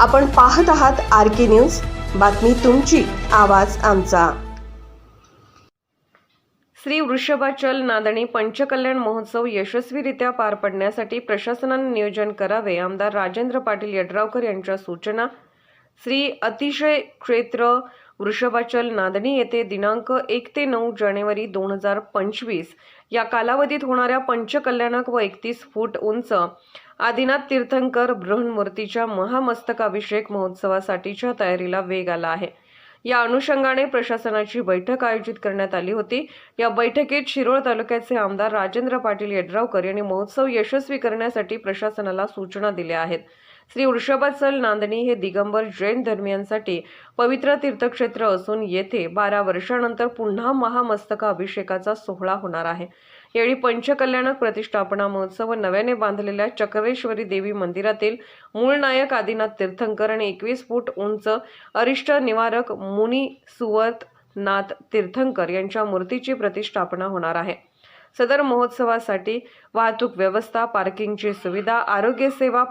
आपण पाहत आहात आर के न्यूज. बातमी तुमची आवाज आमचा. श्री वृषभाचल नांदणी पंचकल्याण महोत्सव यशस्वीरित्या पार पडण्यासाठी प्रशासनाने नियोजन करावे आमदार राजेंद्र पाटील यड्रावकर यांच्या सूचना श्री अतिशय क्षेत्र वृषभाचल नांदणी येथे दिनांक एक ते नऊ जानेवारी दोन हजार पंचवीस या कालावधीत होणाऱ्या पंचकल्याणक व एकतीस फूट उंच आदिनाथ तीर्थंकर बृहन्मूर्तीच्या महामस्तकाभिषेक महोत्सवासाठीच्या तयारीला वेग आला आहे. या अनुषंगाने प्रशासनाची बैठक आयोजित करण्यात आली होती. या बैठकीत शिरोळ तालुक्याचे आमदार राजेंद्र पाटील यड्रावकर यांनी महोत्सव यशस्वी करण्यासाठी प्रशासनाला सूचना दिल्या आहेत. श्री वृषभाचल नांदणी हे दिगंबर जैन धर्मियांसाठी पवित्र तीर्थक्षेत्र असून येथे बारा वर्षानंतर पुन्हा महामस्तका अभिषेकाचा सोहळा होणार आहे. यावेळी पंचकल्याणक प्रतिष्ठापना महोत्सव नव्याने बांधलेल्या चक्रेश्वरी देवी मंदिरातील मूळ नायक आदिनाथ तीर्थंकर आणि एकवीस फूट उंच अरिष्ट निवारक मुनी सुवर्त नाथ तीर्थंकर यांच्या मूर्तीची प्रतिष्ठापना होणार आहे. सदर महोत्सवासाठी वाहतूक व्यवस्था पार्किंगची सुविधा आरोग्य सेवा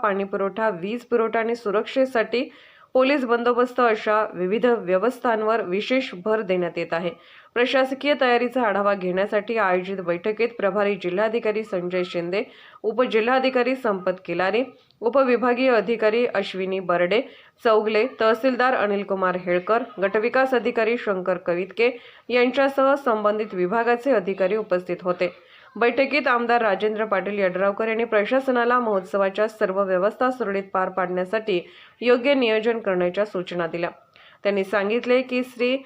वीज पुरवठा आणि सुरक्षेसाठी पोलीस बंदोबस्त अशा विविध व्यवस्थांवर विशेष भर देण्यात येत आहे. प्रशासकीय तयारीचा आढावा घेण्यासाठी आयोजित बैठकीत प्रभारी जिल्हाधिकारी संजय शिंदे उपजिल्हाधिकारी संपत किलारी उपविभागीय अधिकारी अश्विनी बर्डे चौगले तहसीलदार अनिल कुमार हेळकर गटविकास अधिकारी शंकर कवितके यांच्यासह संबंधित विभागाचे अधिकारी उपस्थित होते. बैठकीत आमदार राजेंद्र पाटील यड्रावकर यांनी प्रशासनाला महोत्सवाच्या सर्व व्यवस्था सुरळीत पार पाडण्यासाठी योग्य नियोजन करण्याच्या सूचना दिल्या. त्यांनी सांगितले की श्री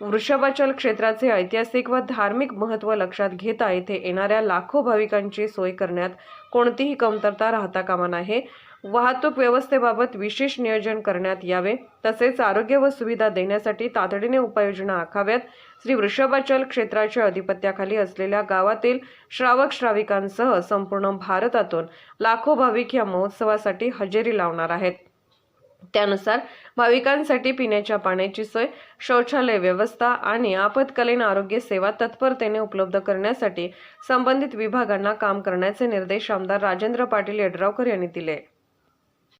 वृषभाचल क्षेत्राचे ऐतिहासिक व धार्मिक महत्त्व लक्षात घेता येथे येणाऱ्या लाखो भाविकांची सोय करण्यात कोणतीही कमतरता राहता कामा नाही वाहतूक व्यवस्थेबाबत विशेष नियोजन करण्यात यावे. तसेच आरोग्य व सुविधा देण्यासाठी तातडीने उपाययोजना आखाव्यात. श्री वृषभाचल क्षेत्राच्या अधिपत्याखाली असलेल्या गावातील श्रावक श्राविकांसह संपूर्ण भारतातून लाखो भाविक या महोत्सवासाठी हजेरी लावणार आहेत. त्यानुसार भाविकांसाठी पिण्याच्या पाण्याची सोय शौचालय व्यवस्था आणि आपत्कालीन आरोग्य सेवा तत्परतेने उपलब्ध करण्यासाठी संबंधित विभागांना काम करण्याचे निर्देश आमदार राजेंद्र पाटील यड्रावकर यांनी दिले.